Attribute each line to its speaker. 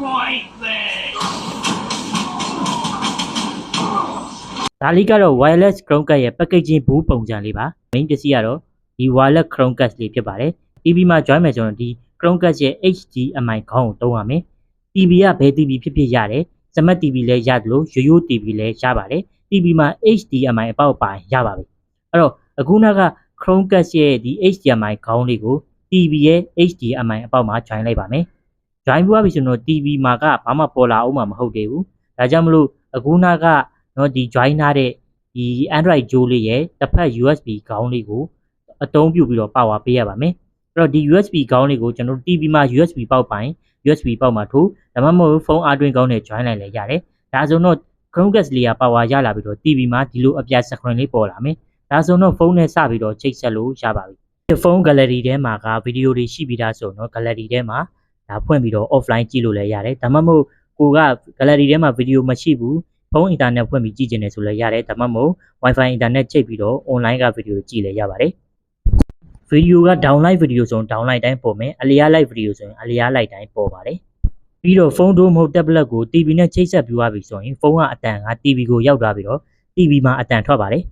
Speaker 1: right there.
Speaker 2: ဒါလေးကတော့ wireless Chromecast ရဲ့ packaging ဘူးပုံစံလေးပါ main ပစ္စည်းကတော့ဒီ wireless Chromecast လေးဖြစ်ပါတယ် TV မှာ join မယ်ဆိုတော့ဒီ Chromecast ရဲ့ HDMI ခေါင်းကိုသုံးရမယ် TV ကဘယ် TV ဖြစ်ဖြစ်ရတယ် Smart TV လည်းရတယ်လို့ရိုးရိုး TV လည်းရပါတယ် TV မှာ HDMI အပေါက်ပါရင်ရပါပြီအဲ့တော့အခုနောက်က Chromecast ရဲ့ဒီ HDMI ခေါင်းလေးကို TV ရဲ့ HDMI အပေါက်မှာ join လိုက်ပါမယ် join ပြပြီဆိုတော့ TV မှာကဘာမှပေါ်လာအောင်မှာမဟုတ်သေးဘူးဒါကြောင့်မလို့အခုနောက်ကနော်ဒီ join ထားတဲ့ဒီ Android ဂျိုးလေးရဲ့တစ်ဖက် USB ခေါင်းလေးကိုအသုံးပြုပြီးတော့ power ပေးရပါမယ်အဲ့တော့ဒီ USB ခေါင်းလေးကိုကျွန်တော်တို့ TV မှာ USB ပေါက်ပိုင်း USB ပေါက်မှာထိုးဒါမှမဟုတ်ဖုန်းအားတွင်းကောင်းနဲ့ join လိုက်လည်းရတယ်ဒါဆိုတော့ Chromecast လေးက power ရလာပြီးတော့ TV မှာဒီလိုအပြ screen လေးပေါ်လာမယ်ဒါဆိုတော့ဖုန်းနဲ့စပြီးတော့ချိတ်ဆက်လို့ရပါပြီဒီဖုန်း gallery ထဲမှာကဗီဒီယိုတွေရှိပြီးသားဆိုတော့ gallery ထဲမှာ ဒါဖွင့်ပြီးတော့ offline ကြည့်လို့လည်းရတယ်ဒါမှမဟုတ်ကိုက gallery ထဲမှာဗီဒီယိုမရှိဘူးဖုန်း internet ဖွင့်ပြီးကြည့်ကျင်တယ်ဆိုလည်းရတယ်ဒါမှမဟုတ် wifi internet ချိတ်ပြီးတော့ online ကဗီဒီယိုကြည့်လည်းရပါတယ်ဗီဒီယိုက download ဗီဒီယိုဆိုရင် download တိုင်းပေါ်မယ်အလျား live ဗီဒီယိုဆိုရင်အလျား live တိုင်းပေါ်ပါတယ်ပြီးတော့ဖုန်းတို့မဟုတ် tablet ကို TV နဲ့ချိတ်ဆက်ပြီးသွားပြီဆိုရင်ဖုန်းကအတန်က TV ကိုရောက်သွားပြီးတော့ TV မှာအတန်ထွက်ပါတယ်